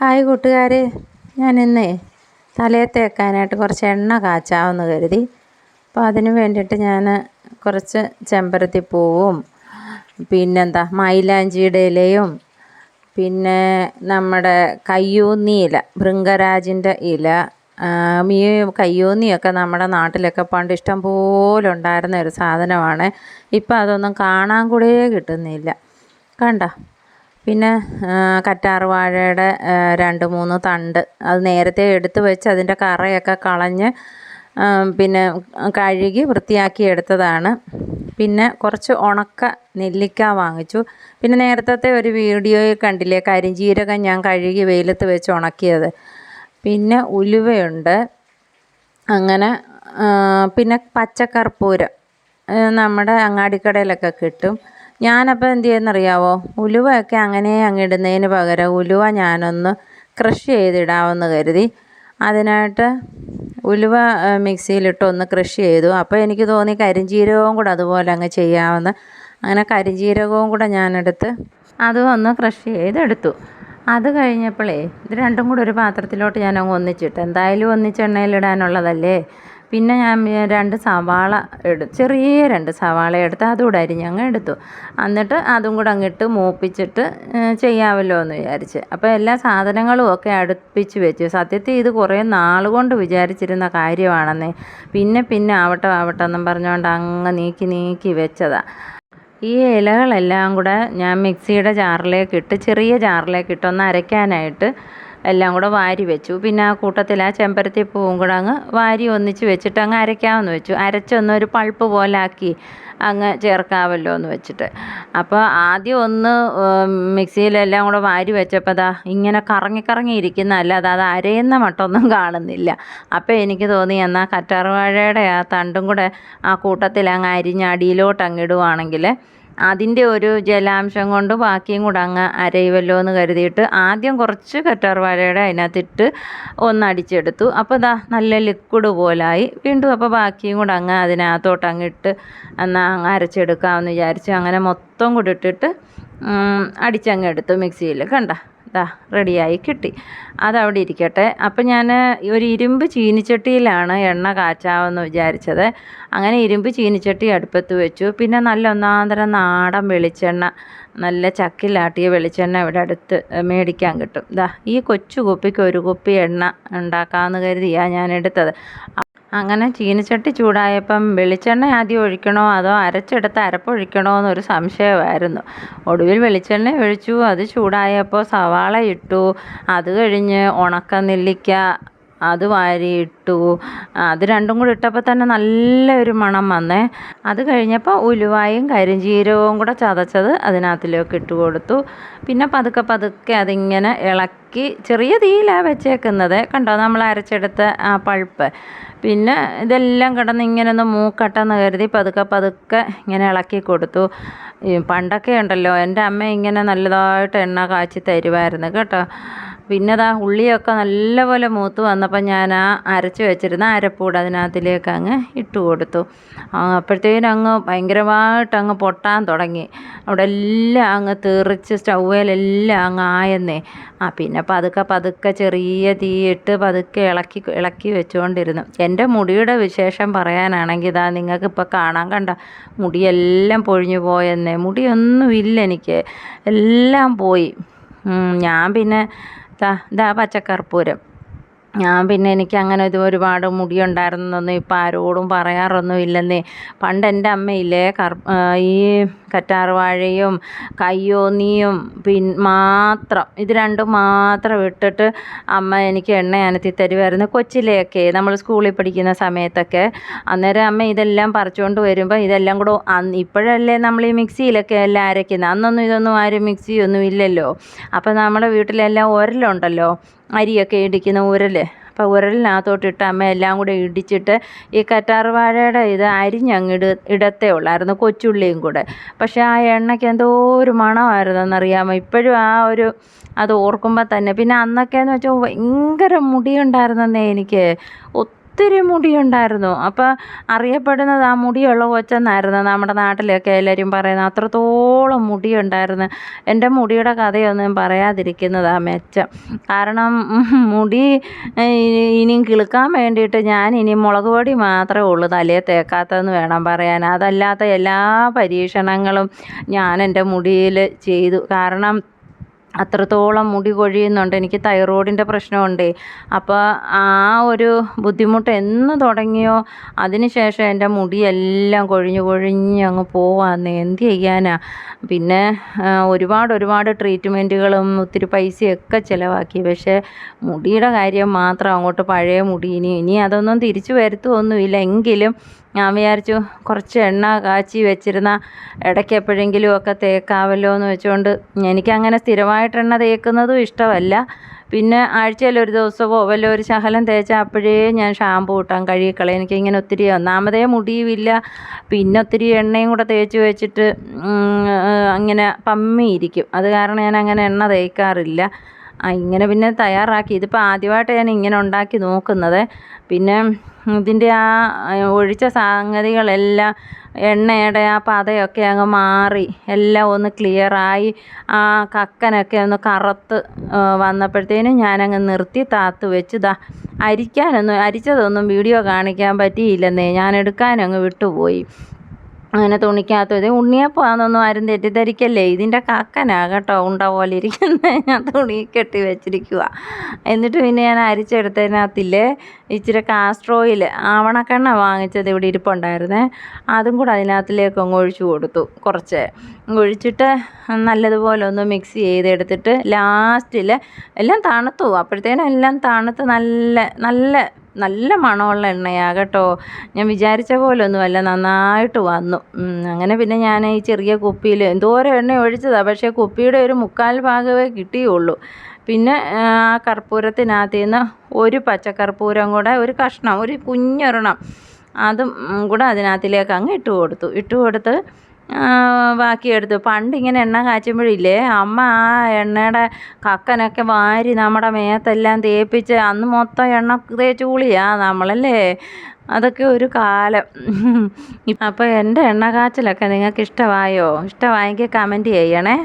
Hi കൂട്ടുകാരെ. ഞാൻ തലയിൽ തേക്കാനായിട്ട് കുറച്ച് എണ്ണ കാച്ചാമെന്ന് കരുതി. അപ്പോൾ അതിന് വേണ്ടിയിട്ട് ഞാൻ കുറച്ച് ചെമ്പരത്തി പൂവും പിന്നെന്താ മൈലാഞ്ചിയുടെ ഇലയും പിന്നെ നമ്മുടെ കയ്യൂന്നി ഇല ഭൃംഗരാജിന്റെ ഇല ഈ കയ്യൂന്നിയൊക്കെ നമ്മുടെ നാട്ടിലൊക്കെ പണ്ട് ഇഷ്ടം പോലെ ഉണ്ടായിരുന്ന ഒരു സാധനമാണ്. ഇപ്പോൾ അതൊന്നും കാണാൻ കൂടെ കിട്ടുന്നില്ല. കണ്ടോ? പിന്നെ കറ്റാർ വാഴയുടെ രണ്ട് മൂന്ന് തണ്ട് അത് നേരത്തെ എടുത്ത് വെച്ച് അതിന്റെ കറയൊക്കെ കളഞ്ഞ് പിന്നെ കഴുകി വൃത്തിയാക്കി എടുത്തതാണ്. പിന്നെ കുറച്ച് ഉണക്ക നെല്ലിക്ക വാങ്ങിച്ചു. പിന്നെ നേരത്തെ ഒരു വീഡിയോയിൽ കണ്ടില്ലേ കരിഞ്ജീരകം ഞാൻ കഴുകി വെയിലത്ത് വെച്ച് ഉണക്കിയത്. പിന്നെ ഉലുവയുണ്ട്. അങ്ങനെ പിന്നെ പച്ചക്കർപ്പൂരം നമ്മുടെ അങ്ങാടിക്കടയിലൊക്കെ കിട്ടും. ഞാനപ്പോൾ എന്ത് ചെയ്യുന്നറിയാവോ? ഉലുവയൊക്കെ അങ്ങനെ അങ്ങിടുന്നതിന് പകരം ഉലുവ ഞാനൊന്ന് ക്രഷ് ചെയ്തിടാമെന്ന് കരുതി. അതിനായിട്ട് ഉലുവ മിക്സിയിലിട്ട് ഒന്ന് ക്രഷ് ചെയ്തു. അപ്പോൾ എനിക്ക് തോന്നി കരിഞ്ജീരകവും കൂടെ അതുപോലെ അങ്ങ് ചെയ്യാമെന്ന്. അങ്ങനെ കരിഞ്ജീരകവും കൂടെ ഞാനെടുത്ത് അതും ഒന്ന് ക്രഷ് ചെയ്തെടുത്തു. അത് കഴിഞ്ഞപ്പോഴേ ഇത് രണ്ടും കൂടെ ഒരു പാത്രത്തിലോട്ട് ഞാൻ അങ്ങ് ഒന്നിച്ചിട്ട്. എന്തായാലും ഒന്നിച്ച് എണ്ണയിലിടാനുള്ളതല്ലേ? പിന്നെ ഞാൻ രണ്ട് സവാള എടു ചെറിയ രണ്ട് സവാള എടുത്ത് അതുകൂടെ അരിഞ്ഞ് അങ്ങ് എടുത്തു. എന്നിട്ട് അതും കൂടെ അങ്ങിട്ട് മൂപ്പിച്ചിട്ട് ചെയ്യാമല്ലോ എന്ന് വിചാരിച്ച്. അപ്പോൾ എല്ലാ സാധനങ്ങളും ഒക്കെ അടുപ്പിച്ച് വെച്ചു. സത്യത്തിൽ ഇത് കുറേ നാൾ കൊണ്ട് വിചാരിച്ചിരുന്ന കാര്യമാണെന്നേ. പിന്നെ പിന്നെ ആവട്ടെ ആവട്ടെ എന്നും പറഞ്ഞുകൊണ്ട് അങ്ങ് നീക്കി നീക്കി വെച്ചതാണ് ഈ ഇലകളെല്ലാം കൂടെ ഞാൻ മിക്സിയുടെ ജാറിലേക്ക് ഇട്ട് ചെറിയ ജാറിലേക്ക് ഇട്ട് ഒന്ന് അരയ്ക്കാനായിട്ട് എല്ലാം കൂടെ വാരി വെച്ചു. പിന്നെ ആ കൂട്ടത്തിൽ ആ ചെമ്പരത്തി പൂവും കൂടെ അങ്ങ് വാരി ഒന്നിച്ച് വെച്ചിട്ട് അങ്ങ് അരയ്ക്കാമെന്ന് വെച്ചു. അരച്ചൊന്ന് ഒരു പൾപ്പ് പോലെ ആക്കി അങ്ങ് ചേർക്കാമല്ലോ എന്ന് വെച്ചിട്ട്. അപ്പോൾ ആദ്യം ഒന്ന് മിക്സിയിലെല്ലാം കൂടെ വാരി വെച്ചപ്പോൾ അതാ ഇങ്ങനെ കറങ്ങി കറങ്ങി അത് അരയുന്ന മട്ടൊന്നും കാണുന്നില്ല. അപ്പോൾ എനിക്ക് തോന്നി എന്നാൽ കറ്റാർവാഴയുടെ ആ തണ്ടും കൂടെ ആ കൂട്ടത്തിൽ അങ്ങ് അരിഞ്ഞ് അടിയിലോട്ട് അങ്ങിടുവാണെങ്കിൽ അതിന്റെ ഒരു ജലാംശം കൊണ്ട് ബാക്കിയും കൂടെ അങ്ങ് അരയുമല്ലോ എന്ന് കരുതിയിട്ട് ആദ്യം കുറച്ച് കറ്റാർവാഴയുടെ അതിനകത്തിട്ട് ഒന്ന് അടിച്ചെടുത്തു. അപ്പോൾ ഇതാ നല്ല ലിക്വിഡ് പോലായി. വീണ്ടും അപ്പോൾ ബാക്കിയും കൂടെ അങ്ങ് അതിനകത്തോട്ട് അങ്ങിട്ട് എന്നാൽ അരച്ചെടുക്കാമെന്ന് വിചാരിച്ചു. അങ്ങനെ മൊത്തം കൂടി ഇട്ടിട്ട് അടിച്ചങ്ങ് എടുത്തു മിക്സിയിൽ. കണ്ട? ഇതാ റെഡിയായി കിട്ടി. അതവിടെ ഇരിക്കട്ടെ. അപ്പം ഞാൻ ഒരു ഇരുമ്പ് ചീനിച്ചട്ടിയിലാണ് എണ്ണ കാച്ചാമെന്ന് വിചാരിച്ചത്. അങ്ങനെ ഇരുമ്പ് ചീനിച്ചട്ടി അടുപ്പത്ത് വെച്ചു. പിന്നെ നല്ല ഒന്നാന്തരം നാടൻ വെളിച്ചെണ്ണ നല്ല ചക്കിലാട്ടിയ വെളിച്ചെണ്ണ ഇവിടെ അടുത്ത് മേടിക്കാൻ കിട്ടും. ഇതാ ഈ കൊച്ചു കുപ്പിക്ക് ഒരു കുപ്പി എണ്ണ ഉണ്ടാക്കാമെന്ന് കരുതിയാണ് ഞാൻ എടുത്തത്. അങ്ങനെ ചീനിച്ചട്ടി ചൂടായപ്പം വെളിച്ചെണ്ണ ആദ്യം ഒഴിക്കണോ അതോ അരച്ചെടുത്ത് അരപ്പൊഴിക്കണോ എന്നൊരു സംശയമായിരുന്നു. ഒടുവിൽ വെളിച്ചെണ്ണ ഒഴിച്ചു അത് ചൂടായപ്പോൾ സവാള ഇട്ടു. അത് കഴിഞ്ഞ് ഉണക്ക നെല്ലിക്ക അത് വാരിയിട്ടു. അത് രണ്ടും കൂടി ഇട്ടപ്പോൾ തന്നെ നല്ലൊരു മണം വന്നേ. അത് കഴിഞ്ഞപ്പോൾ ഉലുവായും കരിഞ്ചീരവും കൂടെ ചതച്ചത് അതിനകത്തിലേക്ക് ഇട്ട് കൊടുത്തു. പിന്നെ പതുക്കെ പതുക്കെ അതിങ്ങനെ ഇളക്കി ചെറിയ തീയിലാണ് വെച്ചേക്കുന്നത്. കണ്ടോ? നമ്മൾ അരച്ചെടുത്ത ആ പഴുപ്പ് പിന്നെ ഇതെല്ലാം കിടന്ന് ഇങ്ങനെ ഒന്ന് മൂക്കട്ടെന്ന് കരുതി പതുക്കെ പതുക്കെ ഇങ്ങനെ ഇളക്കി കൊടുത്തു. പണ്ടൊക്കെ ഉണ്ടല്ലോ എന്റെ അമ്മ ഇങ്ങനെ നല്ലതായിട്ട് എണ്ണ കാച്ചി തരുമായിരുന്നു കേട്ടോ. പിന്നെ അതാ ഉള്ളിയൊക്കെ നല്ലപോലെ മൂത്ത് വന്നപ്പോൾ ഞാൻ ആ അരച്ച് വെച്ചിരുന്ന അരപ്പൂട് അതിനകത്തിലേക്ക് അങ്ങ് ഇട്ട് കൊടുത്തു. അപ്പോഴത്തേനും അങ്ങ് ഭയങ്കരമായിട്ട് അങ്ങ് പൊട്ടാൻ തുടങ്ങി. അവിടെ എല്ലാം അങ്ങ് തെറിച്ച് സ്റ്റൗവേലെല്ലാം അങ്ങ് ആയെന്നേ. ആ പിന്നെ പതുക്കെ പതുക്കെ ചെറിയ തീയിട്ട് പതുക്കെ ഇളക്കി ഇളക്കി വെച്ചുകൊണ്ടിരുന്നു എന്റെ മുടിയുടെ വിശേഷം പറയാനാണെങ്കിൽ ഇതാ നിങ്ങൾക്കിപ്പോൾ കാണാൻ കണ്ട മുടിയെല്ലാം പൊഴിഞ്ഞു പോയെന്നേ. മുടിയൊന്നുമില്ല എനിക്ക്. എല്ലാം പോയി. ഞാൻ പിന്നെ ഇതാ പച്ചക്കർപ്പൂരം. ഞാൻ പിന്നെ എനിക്ക് അങ്ങനെ ഇത് ഒരുപാട് മുടി ഉണ്ടായിരുന്നൊന്നും ഇപ്പം ആരോടും പറയാറൊന്നും ഇല്ലെന്നേ പണ്ട് എന്റെ അമ്മയില്ലേ കർ ഈ കറ്റാർവാഴയും കയ്യോന്നിയും പിൻ മാത്രം. ഇത് രണ്ടും മാത്രം ഇട്ടിട്ട് അമ്മ എനിക്ക് എണ്ണ അനത്തി തരുമായിരുന്നു കൊച്ചിലെയൊക്കെ. നമ്മൾ സ്കൂളിൽ പഠിക്കുന്ന സമയത്തൊക്കെ. അന്നേരം അമ്മ ഇതെല്ലാം പറിച്ചുകൊണ്ട് വരുമ്പോൾ ഇതെല്ലാം കൂടെ ഇപ്പോഴല്ലേ നമ്മൾ ഈ മിക്സിയിലൊക്കെ എല്ലാം അരയ്ക്കുന്നത് അന്നൊന്നും ഇതൊന്നും ആരും മിക്സിയൊന്നും ഇല്ലല്ലോ. അപ്പോൾ നമ്മുടെ വീട്ടിലെല്ലാം ഉരലുണ്ടല്ലോ. അരിയൊക്കെ ഇടിക്കുന്ന ഉരൽ അപ്പോൾ ഉരലിനകത്തോട്ടിട്ട് അമ്മ എല്ലാം കൂടെ ഇടിച്ചിട്ട് ഈ കറ്റാർവാഴയുടെ ഇത് അരിഞ്ഞങ്ങിട് ഇടത്തേ ഉള്ളായിരുന്നു കൊച്ചുള്ളിയും കൂടെ. പക്ഷേ ആ എണ്ണയ്ക്ക് എന്തോ ഒരു മണമായിരുന്നെന്നറിയാമോ? ഇപ്പോഴും ആ ഒരു അത് ഓർക്കുമ്പോൾ തന്നെ. പിന്നെ അന്നൊക്കെയെന്ന് വെച്ചാൽ ഭയങ്കര മുടിയുണ്ടായിരുന്നെന്നേ എനിക്ക്. ഒത്തിരി മുടിയുണ്ടായിരുന്നു. അപ്പോൾ അറിയപ്പെടുന്നത് ആ മുടിയുള്ള കൊച്ചെന്നായിരുന്നു. നമ്മുടെ നാട്ടിലൊക്കെ എല്ലാവരും പറയുന്നത് അത്രത്തോളം മുടിയുണ്ടായിരുന്നു. എന്റെ മുടിയുടെ കഥയൊന്നും പറയാതിരിക്കുന്നതാണ് മെച്ചം. കാരണം മുടി ഇനിയും കിളുക്കാൻ വേണ്ടിയിട്ട് ഞാൻ ഇനി മുളക് പൊടി മാത്രമേ ഉള്ളൂ തലയിൽ തേക്കാത്തതെന്ന് വേണം പറയാൻ. അതല്ലാത്ത എല്ലാ പരീക്ഷണങ്ങളും ഞാൻ എന്റെ മുടിയിൽ ചെയ്തു. കാരണം അത്രത്തോളം മുടി കൊഴിയുന്നുണ്ട്. എനിക്ക് തൈറോയിഡിന്റെ പ്രശ്നമുണ്ട്. അപ്പോൾ ആ ഒരു ബുദ്ധിമുട്ട് എന്ന് തുടങ്ങിയോ അതിന് ശേഷം എന്റെ മുടിയെല്ലാം കൊഴിഞ്ഞ് കൊഴിഞ്ഞ് അങ്ങ് പോവാന്ന് എന്ത് ചെയ്യാനാ? പിന്നെ ഒരുപാട് ഒരുപാട് ട്രീറ്റ്മെന്റുകളും ഒത്തിരി പൈസയൊക്കെ ചിലവാക്കി. പക്ഷേ മുടിയുടെ കാര്യം മാത്രം അങ്ങോട്ട് പഴയ മുടി ഇനി ഇനി അതൊന്നും തിരിച്ചു വരുത്തുമൊന്നുമില്ല എങ്കിലും ഞാൻ വിചാരിച്ചു കുറച്ച് എണ്ണ കാച്ചി വെച്ചിരുന്ന ഇടയ്ക്ക് എപ്പോഴെങ്കിലും ഒക്കെ തേക്കാമല്ലോ എന്ന് വെച്ചുകൊണ്ട് എനിക്കങ്ങനെ സ്ഥിരമായിട്ട് എണ്ണ തേക്കുന്നതും ഇഷ്ടമല്ല. പിന്നെ ആഴ്ചയിൽ ഒരു ദിവസമോ വല്ല ഒരു ശകലം തേച്ചാൽ അപ്പോഴേ ഞാൻ ഷാമ്പു കൂട്ടാൻ കഴിയിക്കളെ എനിക്കിങ്ങനെ ഒത്തിരി ഒന്നാമതേ മുടിയുമില്ല. പിന്നെ ഒത്തിരി എണ്ണയും കൂടെ തേച്ച് വെച്ചിട്ട് അങ്ങനെ പമ്മിയിരിക്കും. അത് കാരണം ഞാൻ അങ്ങനെ എണ്ണ തേക്കാറില്ല. ഇങ്ങനെ പിന്നെ തയ്യാറാക്കി. ഇതിപ്പോൾ ആദ്യമായിട്ട് ഞാൻ ഇങ്ങനെ ഉണ്ടാക്കി നോക്കുന്നത്. പിന്നെ ഇതിന്റെ ആ ഒഴിച്ച സംഗതികളെല്ലാം എണ്ണയുടെ ആ പതയൊക്കെ അങ്ങ് മാറി എല്ലാം ഒന്ന് ക്ലിയറായി ആ കക്കനൊക്കെ ഒന്ന് കറുത്ത് വന്നപ്പോഴത്തേനും ഞാനങ്ങ് നിർത്തി താത്ത് വെച്ച്. ദാ അരിക്കാനൊന്നും അരിച്ചതൊന്നും വീഡിയോ കാണിക്കാൻ പറ്റിയില്ലെന്നേ ഞാൻ എടുക്കാനങ്ങ് വിട്ടുപോയി. അങ്ങനെ തുണിക്കകത്ത് ഇത് ഉണ്ണിയപ്പമാണെന്നൊന്നും ആരും തെറ്റിദ്ധരിക്കല്ലേ? ഇതിന്റെ കക്കനാ കേട്ടോ ഉണ്ട പോലെ ഇരിക്കുന്നത് ഞാൻ തുണി കെട്ടി വെച്ചിരിക്കുക എന്നിട്ട് പിന്നെ ഞാൻ അരിച്ചെടുത്തതിനകത്തില്ലേ ഇച്ചിരി കാസ്റ്റർ ഓയിൽ ആവണക്കെണ്ണ വാങ്ങിച്ചത് ഇവിടെ ഇരിപ്പുണ്ടായിരുന്നേ. അതും കൂടെ അതിനകത്തിലേക്ക് അങ്ങ് ഒഴിച്ചു കൊടുത്തു. കുറച്ച് ഒഴിച്ചിട്ട് നല്ലതുപോലെ ഒന്ന് മിക്സ് ചെയ്തെടുത്തിട്ട് ലാസ്റ്റിൽ എല്ലാം തണുത്തു. അപ്പോഴത്തേനും എല്ലാം തണുത്ത് നല്ല നല്ല നല്ല മണമുള്ള എണ്ണയാണ് കേട്ടോ ഞാൻ വിചാരിച്ച പോലെ ഒന്നുമല്ല നന്നായിട്ട് വന്നു. അങ്ങനെ പിന്നെ ഞാൻ ഈ ചെറിയ കുപ്പിയിൽ എന്തോരം എണ്ണ ഒഴിച്ചതാണ് പക്ഷേ കുപ്പിയുടെ ഒരു മുക്കാൽ ഭാഗമേ കിട്ടിയുള്ളൂ. പിന്നെ ആ കർപ്പൂരത്തിനകത്ത് നിന്ന് ഒരു പച്ചക്കർപ്പൂരം കൂടെ ഒരു കഷ്ണം ഒരു കുഞ്ഞൊരെണ്ണം അതും കൂടെ അതിനകത്തിലേക്ക് അങ്ങ് ഇട്ട് കൊടുത്തു. ഇട്ട് കൊടുത്ത് ബാക്കിയെടുത്തു. പണ്ട് ഇങ്ങനെ എണ്ണ കാച്ചുമ്പോഴില്ലേ അമ്മ ആ എണ്ണയുടെ കക്കനൊക്കെ വാരി നമ്മുടെ മേത്തെല്ലാം തേപ്പിച്ച് അന്ന് മൊത്തം എണ്ണ തേച്ച് കുളിയാ നമ്മളല്ലേ? അതൊക്കെ ഒരു കാലം. അപ്പോൾ എന്റെ എണ്ണ കാച്ചലൊക്കെ നിങ്ങൾക്ക് ഇഷ്ടമായോ ഇഷ്ടമായെങ്കിൽ കമന്റ് ചെയ്യണേ.